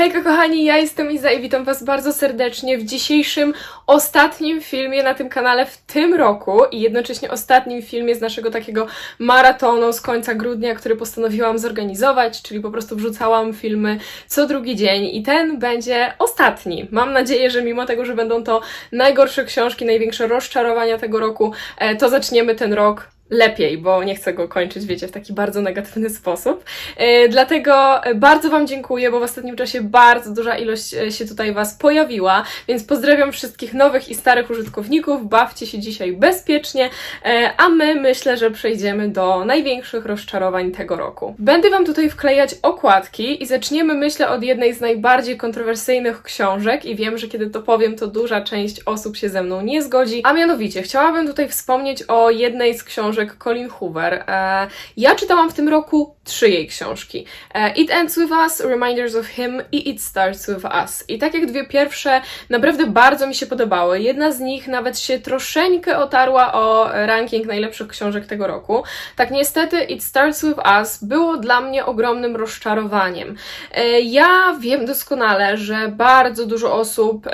Hejka kochani, ja jestem Iza i witam Was bardzo serdecznie w dzisiejszym, ostatnim filmie na tym kanale w tym roku i jednocześnie ostatnim filmie z naszego takiego maratonu z końca grudnia, który postanowiłam zorganizować, czyli po prostu wrzucałam filmy co drugi dzień i ten będzie ostatni. Mam nadzieję, że mimo tego, że będą to najgorsze książki, największe rozczarowania tego roku, e, to zaczniemy ten rok lepiej, bo nie chcę go kończyć, wiecie, w taki bardzo negatywny sposób. E, Dlatego bardzo Wam dziękuję, bo w ostatnim czasie bardzo duża ilość e, się tutaj Was pojawiła, więc pozdrawiam wszystkich nowych i starych użytkowników, bawcie się dzisiaj bezpiecznie, e, a my myślę, że przejdziemy do największych rozczarowań tego roku. Będę Wam tutaj wklejać okładki i zaczniemy myślę od jednej z najbardziej kontrowersyjnych książek i wiem, że kiedy to powiem, to duża część osób się ze mną nie zgodzi, a mianowicie chciałabym tutaj wspomnieć o jednej z książek Colin Hoover. E, Ja czytałam w tym roku trzy jej książki. E, It Ends With Us, Reminders of Him i It Starts With Us. I tak jak dwie pierwsze naprawdę bardzo mi się podobały. Jedna z nich nawet się troszeczkę otarła o ranking najlepszych książek tego roku. Tak niestety It Starts With Us było dla mnie ogromnym rozczarowaniem. E, Ja wiem doskonale, że bardzo dużo osób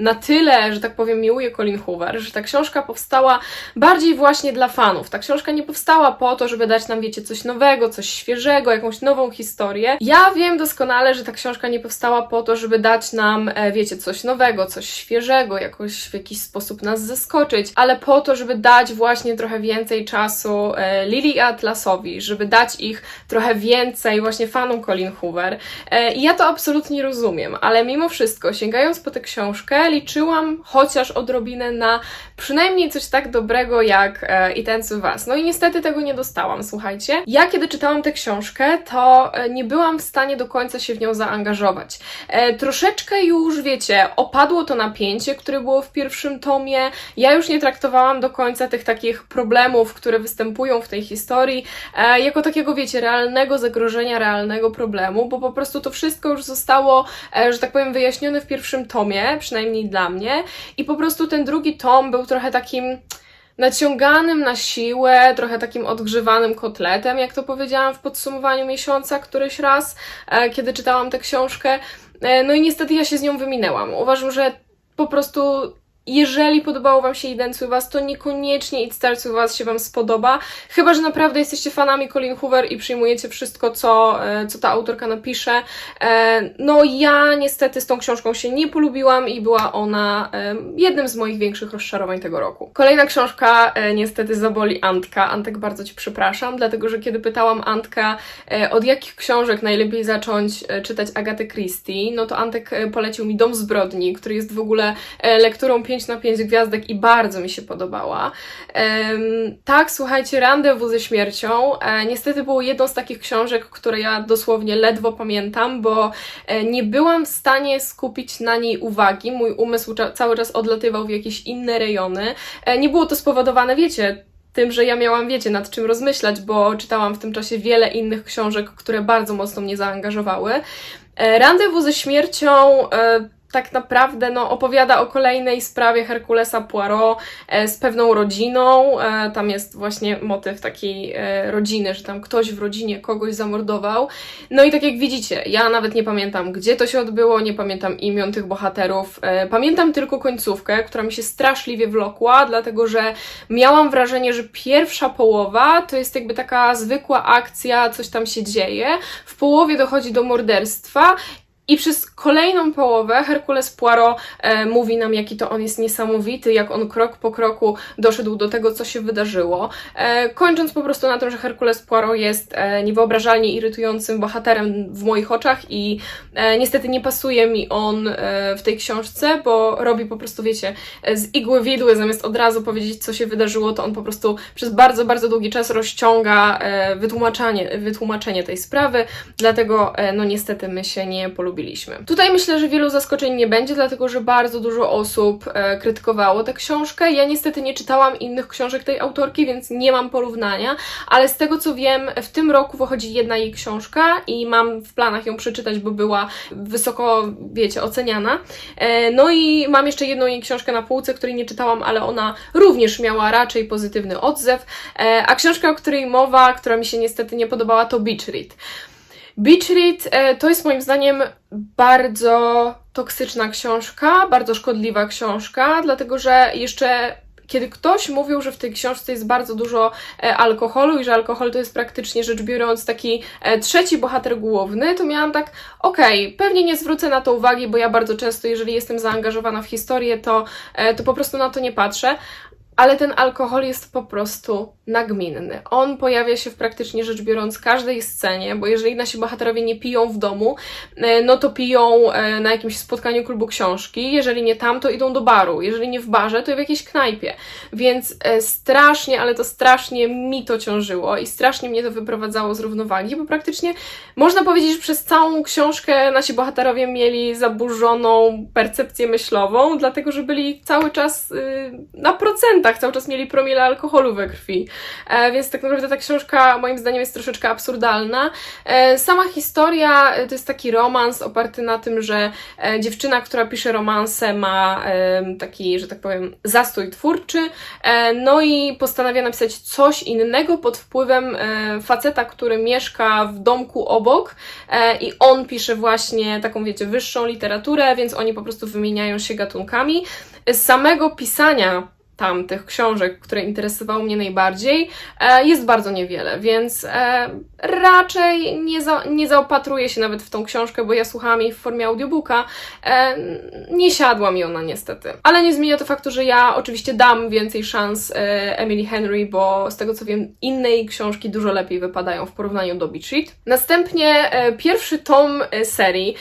na tyle, że tak powiem, miłuje Colin Hoover, że ta książka powstała bardziej właśnie dla fanów. Ta książka nie powstała po to, żeby dać nam, wiecie, coś nowego, coś świeżego, jakąś nową historię. Ja wiem doskonale, że ta książka nie powstała po to, żeby dać nam, e, wiecie, coś nowego, coś świeżego, jakoś w jakiś sposób nas zaskoczyć, ale po to, żeby dać właśnie trochę więcej czasu e, Lily i Atlasowi, żeby dać ich trochę więcej właśnie fanom Colin Hoover. E, I ja to absolutnie rozumiem, ale mimo wszystko, sięgając po tę książkę, liczyłam chociaż odrobinę na przynajmniej coś tak dobrego jak i ten Was. No i niestety tego nie dostałam, słuchajcie. Ja kiedy czytałam tę książkę, to e, nie byłam w stanie do końca się w nią zaangażować. E, troszeczkę już, wiecie, opadło to napięcie, które było w pierwszym tomie. Ja już nie traktowałam do końca tych takich problemów, które występują w tej historii, e, jako takiego, wiecie, realnego zagrożenia, realnego problemu, bo po prostu to wszystko już zostało, e, że tak powiem, wyjaśnione w pierwszym tomie, przynajmniej dla mnie. I po prostu ten drugi tom był trochę takim naciąganym na siłę, trochę takim odgrzewanym kotletem, jak to powiedziałam w podsumowaniu miesiąca któryś raz, e, kiedy czytałam tę książkę. E, No i niestety ja się z nią wyminęłam. Uważam, że po prostu jeżeli podobało Wam się with Us, to niekoniecznie It Starts with Us się Wam spodoba, chyba, że naprawdę jesteście fanami Colin Hoover i przyjmujecie wszystko, co, e, co ta autorka napisze. E, No ja niestety z tą książką się nie polubiłam i była ona e, jednym z moich większych rozczarowań tego roku. Kolejna książka niestety zaboli Antka. Antek, bardzo Ci przepraszam, dlatego że kiedy pytałam Antka, od jakich książek najlepiej zacząć czytać Agatę Christie, no to Antek polecił mi Dom Zbrodni, który jest w ogóle lekturą 5 na 5 gwiazdek i bardzo mi się podobała. Tak, słuchajcie, Randewu ze śmiercią e, niestety było jedną z takich książek, które ja dosłownie ledwo pamiętam, bo e, nie byłam w stanie skupić na niej uwagi. Mój umysł cały czas odlatywał w jakieś inne rejony. E, nie było to spowodowane, wiecie, tym, że ja miałam, wiecie, nad czym rozmyślać, bo czytałam w tym czasie wiele innych książek, które bardzo mocno mnie zaangażowały. Randewu ze śmiercią tak naprawdę no, opowiada o kolejnej sprawie Herkulesa Poirot e, z pewną rodziną. E, tam jest właśnie motyw takiej e, rodziny, że tam ktoś w rodzinie kogoś zamordował. No i tak jak widzicie, ja nawet nie pamiętam, gdzie to się odbyło, nie pamiętam imion tych bohaterów. Pamiętam tylko końcówkę, która mi się straszliwie wlokła, dlatego że miałam wrażenie, że pierwsza połowa to jest jakby taka zwykła akcja, coś tam się dzieje. W połowie dochodzi do morderstwa i przez kolejną połowę Herkules Poirot e, mówi nam, jaki to on jest niesamowity, jak on krok po kroku doszedł do tego, co się wydarzyło. E, kończąc po prostu na tym, że Herkules Poirot jest e, niewyobrażalnie irytującym bohaterem w moich oczach i e, niestety nie pasuje mi on e, w tej książce, bo robi po prostu, wiecie, e, z igły widły, zamiast od razu powiedzieć, co się wydarzyło, to on po prostu przez bardzo, bardzo długi czas rozciąga e, wytłumaczenie, wytłumaczenie tej sprawy, dlatego e, no niestety my się nie polubiliśmy. Tutaj myślę, że wielu zaskoczeń nie będzie, dlatego że bardzo dużo osób e, krytykowało tę książkę. Ja niestety nie czytałam innych książek tej autorki, więc nie mam porównania, ale z tego co wiem, w tym roku wychodzi jedna jej książka i mam w planach ją przeczytać, bo była wysoko, wiecie, oceniana. E, No i mam jeszcze jedną jej książkę na półce, której nie czytałam, ale ona również miała raczej pozytywny odzew. E, A książka, o której mowa, która mi się niestety nie podobała, to Beach Read. Beach Read e, to jest moim zdaniem bardzo toksyczna książka, bardzo szkodliwa książka, dlatego że jeszcze kiedy ktoś mówił, że w tej książce jest bardzo dużo e, alkoholu i że alkohol to jest praktycznie rzecz biorąc taki e, trzeci bohater główny, to miałam tak, okej, pewnie nie zwrócę na to uwagi, bo ja bardzo często, jeżeli jestem zaangażowana w historię, to, to po prostu na to nie patrzę. Ale ten alkohol jest po prostu nagminny. On pojawia się w praktycznie rzecz biorąc każdej scenie, bo jeżeli nasi bohaterowie nie piją w domu, e, no to piją e, na jakimś spotkaniu klubu książki. Jeżeli nie tam, to idą do baru. Jeżeli nie w barze, to w jakiejś knajpie. Więc e, strasznie, ale to strasznie mi to ciążyło i strasznie mnie to wyprowadzało z równowagi, bo praktycznie można powiedzieć, że przez całą książkę nasi bohaterowie mieli zaburzoną percepcję myślową, dlatego że byli cały czas y, na procentach, cały czas mieli promile alkoholu we krwi. E, więc tak naprawdę ta książka moim zdaniem jest troszeczkę absurdalna. E, sama historia e, to jest taki romans oparty na tym, że e, dziewczyna, która pisze romanse ma e, taki, że tak powiem, zastój twórczy, e, no i postanawia napisać coś innego pod wpływem e, faceta, który mieszka w domku obok e, i on pisze właśnie taką, wiecie, wyższą literaturę, więc oni po prostu wymieniają się gatunkami. Z samego pisania tamtych książek, które interesowały mnie najbardziej, e, jest bardzo niewiele, więc e, raczej nie, za, nie zaopatruję się nawet w tą książkę, bo ja słuchałam jej w formie audiobooka. E, nie siadła mi ona niestety. Ale nie zmienia to faktu, że ja oczywiście dam więcej szans Emily Henry, bo z tego co wiem, inne jej książki dużo lepiej wypadają w porównaniu do Beach Read. Następnie pierwszy tom serii,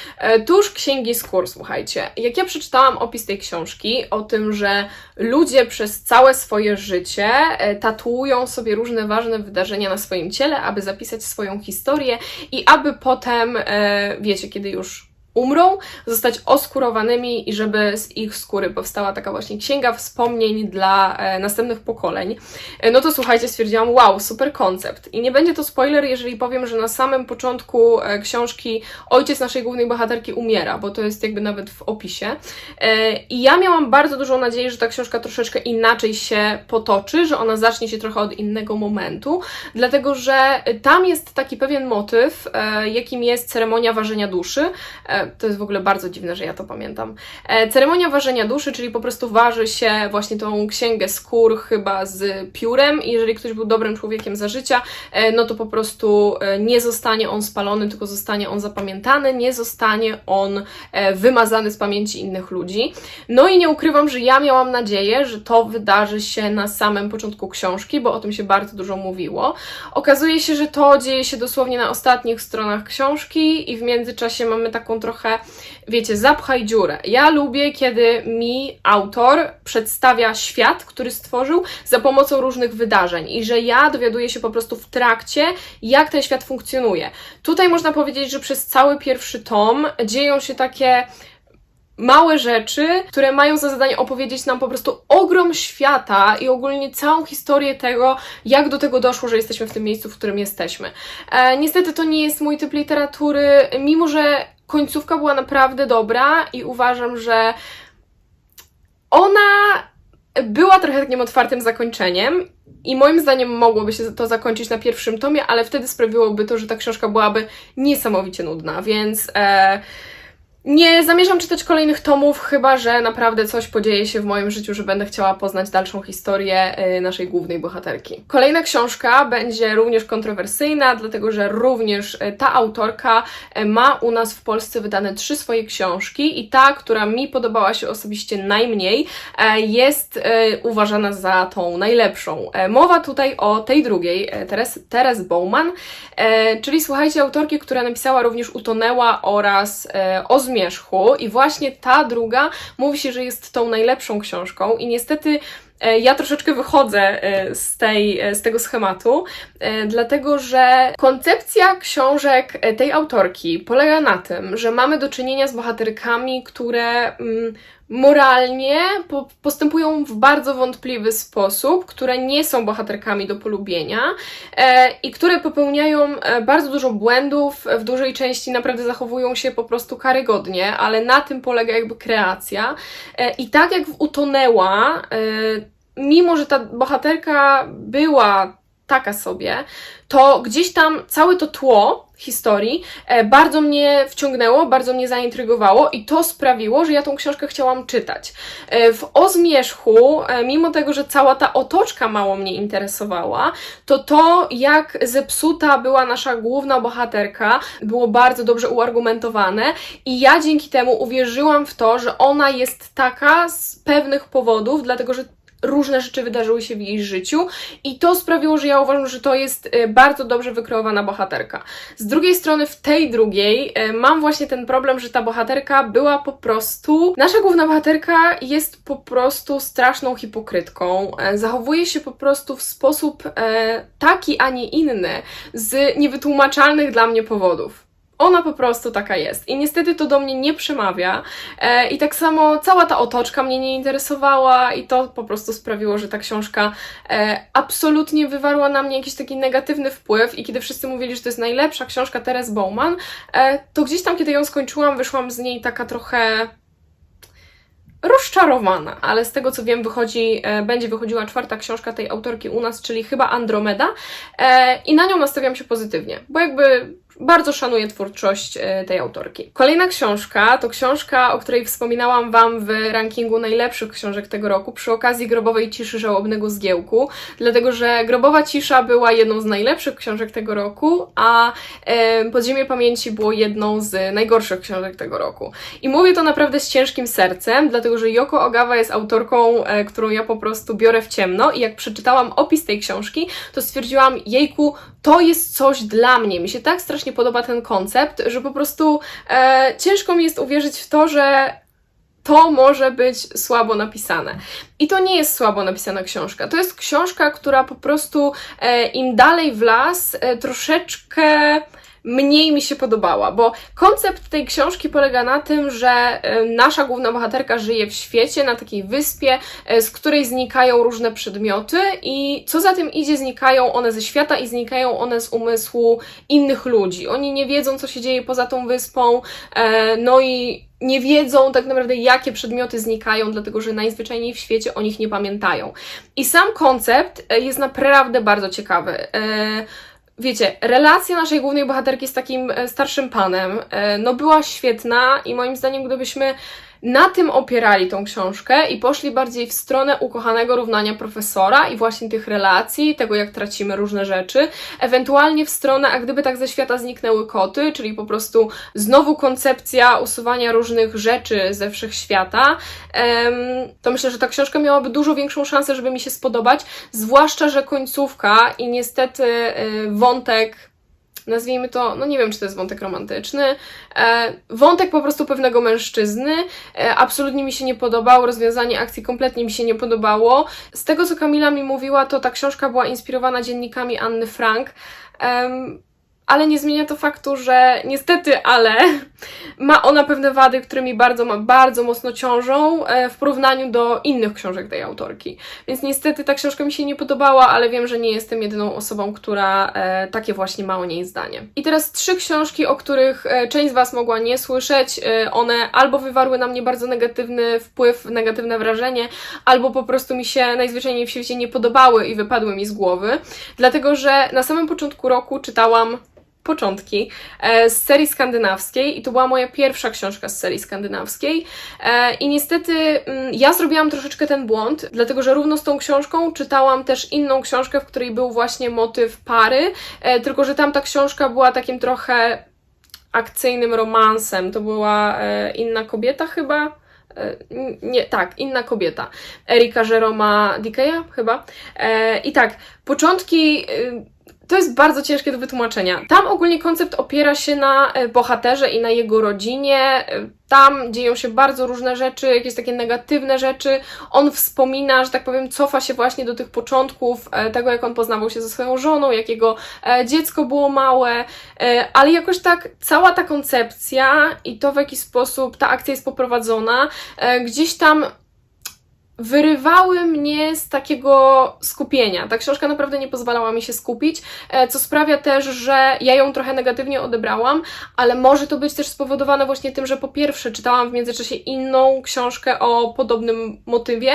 tuż Księgi Skór, słuchajcie. Jak ja przeczytałam opis tej książki, o tym, że ludzie przez całe swoje życie e, tatuują sobie różne ważne wydarzenia na swoim ciele, aby zapisać swoją historię i aby potem, e, wiecie, kiedy już umrą, zostać oskurowanymi i żeby z ich skóry powstała taka właśnie księga wspomnień dla e, następnych pokoleń. E, no to słuchajcie, stwierdziłam, wow, super koncept. I nie będzie to spoiler, jeżeli powiem, że na samym początku e, książki ojciec naszej głównej bohaterki umiera, bo to jest jakby nawet w opisie. I ja miałam bardzo dużą nadzieję, że ta książka troszeczkę inaczej się potoczy, że ona zacznie się trochę od innego momentu, dlatego że tam jest taki pewien motyw, jakim jest ceremonia ważenia duszy. To jest w ogóle bardzo dziwne, że ja to pamiętam. E, ceremonia ważenia duszy, czyli po prostu waży się właśnie tą księgę skór chyba z piórem i jeżeli ktoś był dobrym człowiekiem za życia, e, no to po prostu e, nie zostanie on spalony, tylko zostanie on zapamiętany, nie zostanie on e, wymazany z pamięci innych ludzi. No i nie ukrywam, że ja miałam nadzieję, że to wydarzy się na samym początku książki, bo o tym się bardzo dużo mówiło. Okazuje się, że to dzieje się dosłownie na ostatnich stronach książki i w międzyczasie mamy taką trochę, wiecie, zapchaj dziurę. Ja lubię, kiedy mi autor przedstawia świat, który stworzył za pomocą różnych wydarzeń i że ja dowiaduję się po prostu w trakcie, jak ten świat funkcjonuje. Tutaj można powiedzieć, że przez cały pierwszy tom dzieją się takie małe rzeczy, które mają za zadanie opowiedzieć nam po prostu ogrom świata i ogólnie całą historię tego, jak do tego doszło, że jesteśmy w tym miejscu, w którym jesteśmy. E, niestety to nie jest mój typ literatury, mimo że końcówka była naprawdę dobra i uważam, że ona była trochę takim otwartym zakończeniem i moim zdaniem mogłoby się to zakończyć na pierwszym tomie, ale wtedy sprawiłoby to, że ta książka byłaby niesamowicie nudna, więc e, nie zamierzam czytać kolejnych tomów, chyba że naprawdę coś podzieje się w moim życiu, że będę chciała poznać dalszą historię y, naszej głównej bohaterki. Kolejna książka będzie również kontrowersyjna, dlatego że również y, ta autorka y, ma u nas w Polsce wydane trzy swoje książki i ta, która mi podobała się osobiście najmniej, jest uważana za tą najlepszą. Mowa tutaj o tej drugiej, Teres, Teres Bowman, czyli słuchajcie, autorki, która napisała również Utonęła oraz O Zmierzchu i właśnie ta druga mówi się, że jest tą najlepszą książką i niestety e, ja troszeczkę wychodzę e, z, tej, e, z tego schematu, dlatego że koncepcja książek tej autorki polega na tym, że mamy do czynienia z bohaterkami, które mm, moralnie po, postępują w bardzo wątpliwy sposób, które nie są bohaterkami do polubienia e, i które popełniają e, bardzo dużo błędów, w dużej części naprawdę zachowują się po prostu karygodnie, ale na tym polega jakby kreacja. E, I tak jak w Utonęła, e, mimo że ta bohaterka była taka sobie, to gdzieś tam całe to tło historii e, bardzo mnie wciągnęło, bardzo mnie zaintrygowało i to sprawiło, że ja tą książkę chciałam czytać. E, w O Zmierzchu, e, mimo tego, że cała ta otoczka mało mnie interesowała, to to, jak zepsuta była nasza główna bohaterka, było bardzo dobrze uargumentowane i ja dzięki temu uwierzyłam w to, że ona jest taka z pewnych powodów, dlatego że różne rzeczy wydarzyły się w jej życiu i to sprawiło, że ja uważam, że to jest e, bardzo dobrze wykreowana bohaterka. Z drugiej strony, w tej drugiej e, mam właśnie ten problem, że ta bohaterka była po prostu. Nasza główna bohaterka jest po prostu straszną hipokrytką. E, Zachowuje się po prostu w sposób taki, a nie inny z niewytłumaczalnych dla mnie powodów. Ona po prostu taka jest. I niestety to do mnie nie przemawia. E, I tak samo cała ta otoczka mnie nie interesowała, i to po prostu sprawiło, że ta książka e, absolutnie wywarła na mnie jakiś taki negatywny wpływ. I kiedy wszyscy mówili, że to jest najlepsza książka Teres Bowman, e, to gdzieś tam, kiedy ją skończyłam, wyszłam z niej taka trochę rozczarowana, ale z tego co wiem, wychodzi, e, będzie wychodziła czwarta książka tej autorki u nas, czyli chyba Andromeda, e, i na nią nastawiam się pozytywnie, bo jakby bardzo szanuję twórczość e, tej autorki. Kolejna książka to książka, o której wspominałam Wam w rankingu najlepszych książek tego roku przy okazji Grobowej Ciszy Żałobnego Zgiełku, dlatego że Grobowa Cisza była jedną z najlepszych książek tego roku, a e, Podziemie Pamięci było jedną z najgorszych książek tego roku. I mówię to naprawdę z ciężkim sercem, dlatego że Yoko Ogawa jest autorką, e, którą ja po prostu biorę w ciemno i jak przeczytałam opis tej książki, to stwierdziłam, jejku, to jest coś dla mnie. Mi się tak strasznie podoba ten koncept, że po prostu e, ciężko mi jest uwierzyć w to, że to może być słabo napisane. I to nie jest słabo napisana książka. To jest książka, która po prostu e, im dalej w las, e, troszeczkę mniej mi się podobała, bo koncept tej książki polega na tym, że nasza główna bohaterka żyje w świecie, na takiej wyspie, e, z której znikają różne przedmioty i co za tym idzie, znikają one ze świata i znikają one z umysłu innych ludzi. Oni nie wiedzą, co się dzieje poza tą wyspą, e, no i nie wiedzą tak naprawdę, jakie przedmioty znikają, dlatego że najzwyczajniej w świecie o nich nie pamiętają. I sam koncept e, jest naprawdę bardzo ciekawy. Wiecie, relacja naszej głównej bohaterki z takim e, starszym panem, e, no była świetna i moim zdaniem, gdybyśmy na tym opierali tą książkę i poszli bardziej w stronę ukochanego równania profesora i właśnie tych relacji, tego jak tracimy różne rzeczy, ewentualnie w stronę, a gdyby tak ze świata zniknęły koty, czyli po prostu znowu koncepcja usuwania różnych rzeczy ze wszechświata, to myślę, że ta książka miałaby dużo większą szansę, żeby mi się spodobać, zwłaszcza, że końcówka i niestety y, wątek nazwijmy to, no nie wiem, czy to jest wątek romantyczny, e, wątek po prostu pewnego mężczyzny, e, absolutnie mi się nie podobał, rozwiązanie akcji kompletnie mi się nie podobało. Z tego, co Kamila mi mówiła, to ta książka była inspirowana dziennikami Anny Frank, ale nie zmienia to faktu, że niestety, ale ma ona pewne wady, które mi bardzo, bardzo mocno ciążą e, w porównaniu do innych książek tej autorki. Więc niestety ta książka mi się nie podobała, ale wiem, że nie jestem jedyną osobą, która e, takie właśnie ma o niej zdanie. I teraz trzy książki, o których e, część z Was mogła nie słyszeć. One albo wywarły na mnie bardzo negatywny wpływ, negatywne wrażenie, albo po prostu mi się najzwyczajniej w świecie nie podobały i wypadły mi z głowy. Dlatego, że na samym początku roku czytałam początki e, z serii skandynawskiej i to była moja pierwsza książka z serii skandynawskiej e, i niestety mm, ja zrobiłam troszeczkę ten błąd, dlatego że równo z tą książką czytałam też inną książkę, w której był właśnie motyw pary, e, tylko że tamta książka była takim trochę akcyjnym romansem, to była inna kobieta chyba, nie, tak, inna kobieta. Erika Jeroma Dikeya chyba. E, I tak, początki. To jest bardzo ciężkie do wytłumaczenia. Tam ogólnie koncept opiera się na e, bohaterze i na jego rodzinie. E, Tam dzieją się bardzo różne rzeczy, jakieś takie negatywne rzeczy. On wspomina, że tak powiem, cofa się właśnie do tych początków, e, tego jak on poznawał się ze swoją żoną, jak jego dziecko było małe, ale jakoś tak cała ta koncepcja i to w jaki sposób ta akcja jest poprowadzona, gdzieś tam wyrywały mnie z takiego skupienia. Ta książka naprawdę nie pozwalała mi się skupić, e, co sprawia też, że ja ją trochę negatywnie odebrałam, ale może to być też spowodowane właśnie tym, że po pierwsze czytałam w międzyczasie inną książkę o podobnym motywie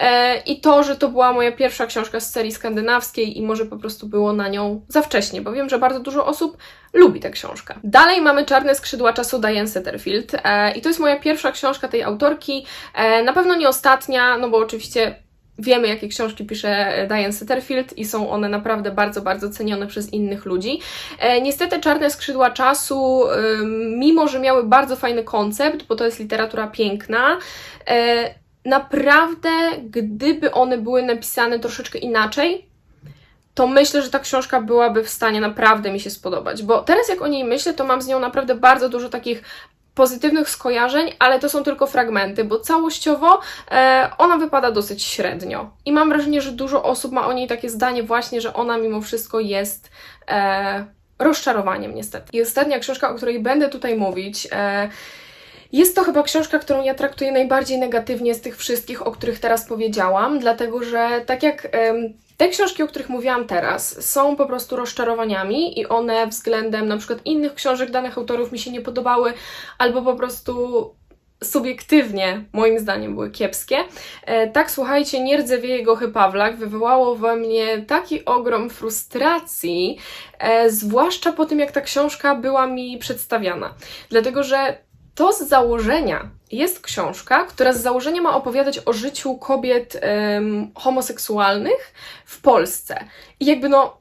e, i to, że to była moja pierwsza książka z serii skandynawskiej i może po prostu było na nią za wcześnie, bo wiem, że bardzo dużo osób lubi tę książkę. Dalej mamy Czarne skrzydła czasu Diane Setterfield e, i to jest moja pierwsza książka tej autorki, e, na pewno nie ostatnia, no bo oczywiście wiemy, jakie książki pisze Diane Setterfield i są one naprawdę bardzo, bardzo cenione przez innych ludzi. E, niestety Czarne skrzydła czasu, ym, mimo że miały bardzo fajny koncept, bo to jest literatura piękna, e, naprawdę gdyby one były napisane troszeczkę inaczej, to myślę, że ta książka byłaby w stanie naprawdę mi się spodobać. Bo teraz, jak o niej myślę, to mam z nią naprawdę bardzo dużo takich pozytywnych skojarzeń, ale to są tylko fragmenty, bo całościowo e, ona wypada dosyć średnio. I mam wrażenie, że dużo osób ma o niej takie zdanie, właśnie, że ona mimo wszystko jest. E, rozczarowaniem, niestety. I ostatnia książka, o której będę tutaj mówić. E, jest to chyba książka, którą ja traktuję najbardziej negatywnie z tych wszystkich, o których teraz powiedziałam, dlatego że tak jak em, te książki, o których mówiłam teraz, są po prostu rozczarowaniami i one względem na przykład innych książek danych autorów mi się nie podobały, albo po prostu subiektywnie, moim zdaniem, były kiepskie. E, tak, słuchajcie, Nie rdzewieje jego Pawlak wywołało we mnie taki ogrom frustracji, e, zwłaszcza po tym, jak ta książka była mi przedstawiana. Dlatego, że to z założenia jest książka, która z założenia ma opowiadać o życiu kobiet em, homoseksualnych w Polsce. I jakby no,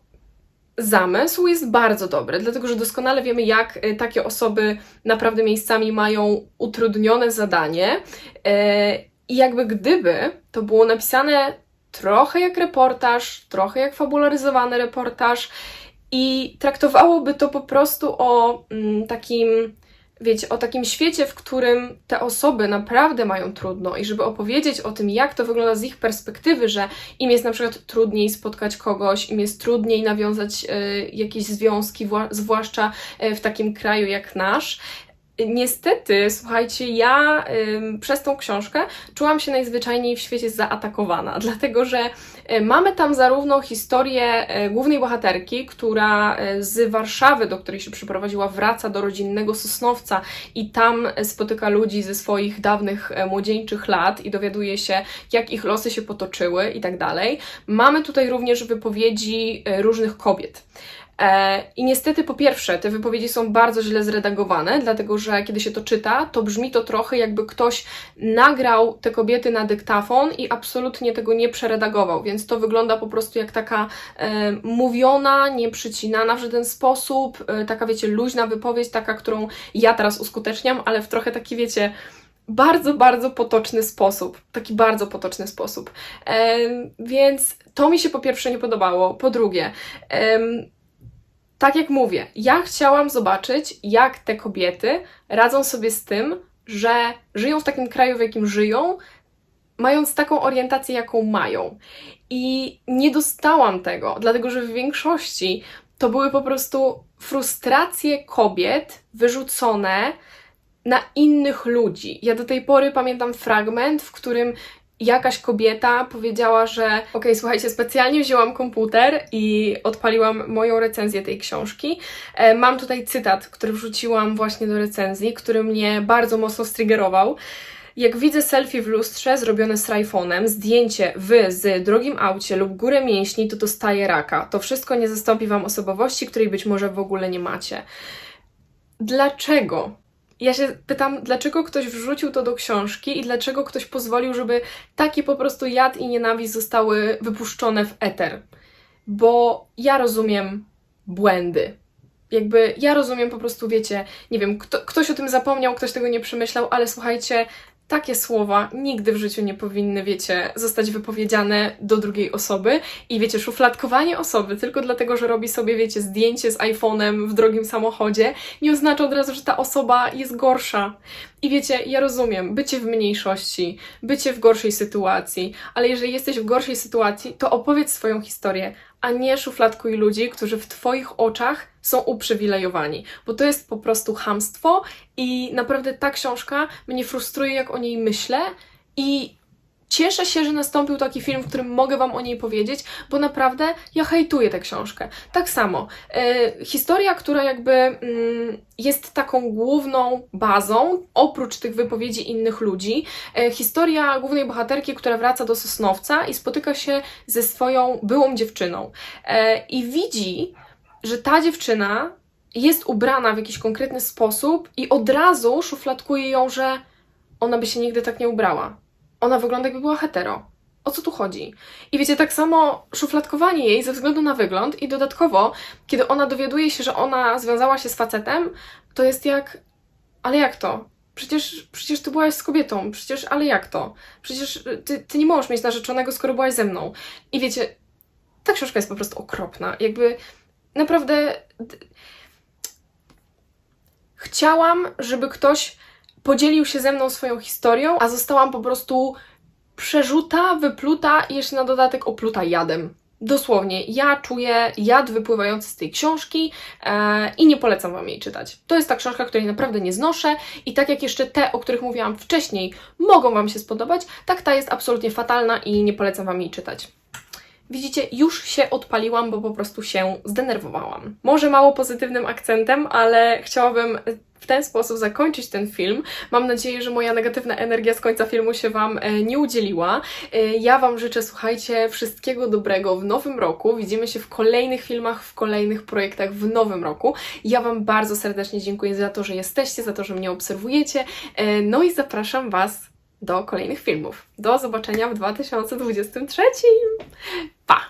zamysł jest bardzo dobry, dlatego że doskonale wiemy, jak y, takie osoby naprawdę miejscami mają utrudnione zadanie. E, I jakby gdyby to było napisane trochę jak reportaż, trochę jak fabularyzowany reportaż i traktowałoby to po prostu o mm, takim wiecie, o takim świecie, w którym te osoby naprawdę mają trudno i żeby opowiedzieć o tym, jak to wygląda z ich perspektywy, że im jest na przykład trudniej spotkać kogoś, im jest trudniej nawiązać y, jakieś związki, zwłaszcza y, w takim kraju jak nasz, Niestety, słuchajcie, ja przez tą książkę czułam się najzwyczajniej w świecie zaatakowana, dlatego że y, mamy tam zarówno historię y, głównej bohaterki, która y, z Warszawy, do której się przeprowadziła, wraca do rodzinnego Sosnowca i tam spotyka ludzi ze swoich dawnych y, młodzieńczych lat i dowiaduje się, jak ich losy się potoczyły i tak dalej. Mamy tutaj również wypowiedzi y, różnych kobiet. E, I niestety, po pierwsze, te wypowiedzi są bardzo źle zredagowane, dlatego że kiedy się to czyta, to brzmi to trochę jakby ktoś nagrał te kobiety na dyktafon i absolutnie tego nie przeredagował, więc to wygląda po prostu jak taka e, mówiona, nieprzycinana w żaden sposób, e, taka wiecie, luźna wypowiedź, taka, którą ja teraz uskuteczniam, ale w trochę taki wiecie bardzo, bardzo potoczny sposób. Taki bardzo potoczny sposób. E, więc to mi się po pierwsze nie podobało. Po drugie, e, tak jak mówię, ja chciałam zobaczyć, jak te kobiety radzą sobie z tym, że żyją w takim kraju, w jakim żyją, mając taką orientację, jaką mają. I nie dostałam tego, dlatego że w większości to były po prostu frustracje kobiet wyrzucone na innych ludzi. Ja do tej pory pamiętam fragment, w którym jakaś kobieta powiedziała, że ok, słuchajcie, specjalnie wzięłam komputer i odpaliłam moją recenzję tej książki. E, mam tutaj cytat, który wrzuciłam właśnie do recenzji, który mnie bardzo mocno striggerował. Jak widzę selfie w lustrze zrobione z iPhone'em, zdjęcie wy z drogim aucie lub górę mięśni, to dostaję raka. To wszystko nie zastąpi wam osobowości, której być może w ogóle nie macie. Dlaczego? Ja się pytam, dlaczego ktoś wrzucił to do książki i dlaczego ktoś pozwolił, żeby takie po prostu jad i nienawiść zostały wypuszczone w eter. Bo ja rozumiem błędy. Jakby ja rozumiem po prostu, wiecie, nie wiem, kto, ktoś o tym zapomniał, ktoś tego nie przemyślał, ale słuchajcie, takie słowa nigdy w życiu nie powinny, wiecie, zostać wypowiedziane do drugiej osoby. I wiecie, szufladkowanie osoby tylko dlatego, że robi sobie, wiecie, zdjęcie z iPhone'em w drogim samochodzie, nie oznacza od razu, że ta osoba jest gorsza. I wiecie, ja rozumiem, bycie w mniejszości, bycie w gorszej sytuacji, ale jeżeli jesteś w gorszej sytuacji, to opowiedz swoją historię, a nie szufladkuj ludzi, którzy w Twoich oczach są uprzywilejowani, bo to jest po prostu hamstwo i naprawdę ta książka mnie frustruje, jak o niej myślę i cieszę się, że nastąpił taki film, w którym mogę Wam o niej powiedzieć, bo naprawdę ja hejtuję tę książkę. Tak samo, e, historia, która jakby mm, jest taką główną bazą, oprócz tych wypowiedzi innych ludzi, e, historia głównej bohaterki, która wraca do Sosnowca i spotyka się ze swoją byłą dziewczyną. E, I widzi, że ta dziewczyna jest ubrana w jakiś konkretny sposób i od razu szufladkuje ją, że ona by się nigdy tak nie ubrała. Ona wygląda jakby była hetero. O co tu chodzi? I wiecie, tak samo szufladkowanie jej ze względu na wygląd i dodatkowo, kiedy ona dowiaduje się, że ona związała się z facetem, to jest jak... Ale jak to? Przecież, przecież ty byłaś z kobietą, przecież, ale jak to? Przecież ty, ty nie możesz mieć narzeczonego, skoro byłaś ze mną. I wiecie, ta książka jest po prostu okropna. Jakby naprawdę chciałam, żeby ktoś podzielił się ze mną swoją historią, a zostałam po prostu przerzuta, wypluta i jeszcze na dodatek opluta jadem. Dosłownie, ja czuję jad wypływający z tej książki e, i nie polecam Wam jej czytać. To jest ta książka, której naprawdę nie znoszę i tak jak jeszcze te, o których mówiłam wcześniej, mogą Wam się spodobać, tak ta jest absolutnie fatalna i nie polecam Wam jej czytać. Widzicie, już się odpaliłam, bo po prostu się zdenerwowałam. Może mało pozytywnym akcentem, ale chciałabym w ten sposób zakończyć ten film. Mam nadzieję, że moja negatywna energia z końca filmu się Wam e, nie udzieliła. E, Ja Wam życzę, słuchajcie, wszystkiego dobrego w nowym roku. Widzimy się w kolejnych filmach, w kolejnych projektach w nowym roku. Ja Wam bardzo serdecznie dziękuję za to, że jesteście, za to, że mnie obserwujecie. E, No i zapraszam Was do kolejnych filmów. Do zobaczenia w 2023. Pa!